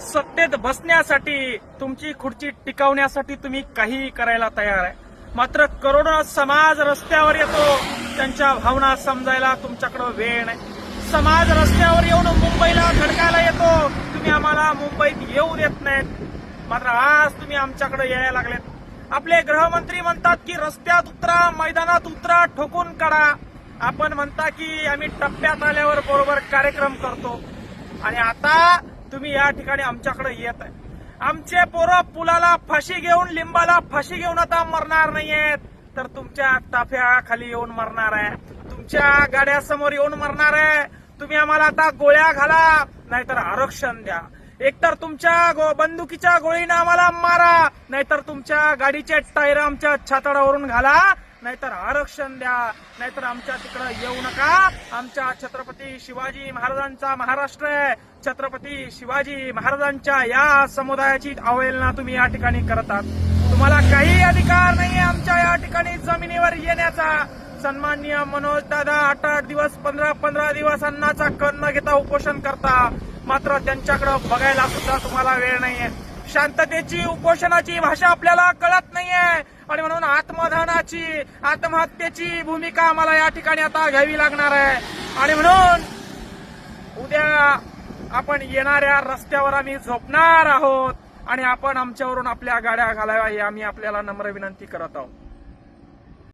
सत्तेत बसण्यासाठी तुमची खुर्ची टिकवण्यासाठी तुम्ही काही करायला तयार आहे. मात्र करोडो समाज रस्त्यावर येतो त्यांच्या भावना समजायला तुमच्याकडे वेळ नाही. समाज रस्त्यावर येऊन मुंबईला धडकायला येतो तुम्ही आम्हाला मुंबईत येऊ देत नाहीत. मात्र आज तुम्ही आमच्याकडे यायला लागलेत. आपले गृहमंत्री म्हणतात की रस्त्यात उतरा मैदानात उतरा ठोकून काढा. आपण म्हणता की आम्ही टप्प्यात आल्यावर बरोबर कार्यक्रम करतो. आणि आता तुम्ही या ठिकाणी आमच्याकडे येत आहे. आमचे पोरं पुलाला फाशी घेऊन लिंबाला फाशी घेऊन आता मरणार नाहीयेत. तर तुमच्या ताफ्या खाली येऊन मरणार आहे. तुमच्या गाड्यासमोर येऊन मरणार आहे. तुम्ही आम्हाला आता गोळ्या घाला नाहीतर आरक्षण द्या. एकतर तुमच्या गो- बंदुकीच्या गोळीनं आम्हाला मारा नाहीतर तुमच्या गाडीचे टायर आमच्या छाताडावरून घाला. नाहीतर आरक्षण द्या नाहीतर आमच्या तिकडं येऊ नका. आमच्या छत्रपती शिवाजी महाराजांचा महाराष्ट्र आहे. छत्रपती शिवाजी महाराजांच्या या समुदायाची अवहेलना तुम्ही या ठिकाणी करतात तुम्हाला काही अधिकार नाहीये आमच्या या ठिकाणी जमिनीवर येण्याचा. सन्माननीय मनोज दादा आठ आठ दिवस पंधरा पंधरा दिवस अन्नाचा कण न घेता उपोषण करता. मात्र त्यांच्याकडे बघायला सुद्धा तुम्हाला वेळ नाहीये. शांततेची उपोषणाची भाषा आपल्याला कळत नाहीये. आणि म्हणून आत्मधानाची आत्महत्येची भूमिका आम्हाला या ठिकाणी आता घ्यावी लागणार आहे. आणि म्हणून उद्या आपण येणाऱ्या रस्त्यावर आम्ही झोपणार आहोत आणि आपण आमच्यावरून आपल्या गाड्या घालाव्या ही आम्ही आपल्याला नम्र विनंती करत आहोत.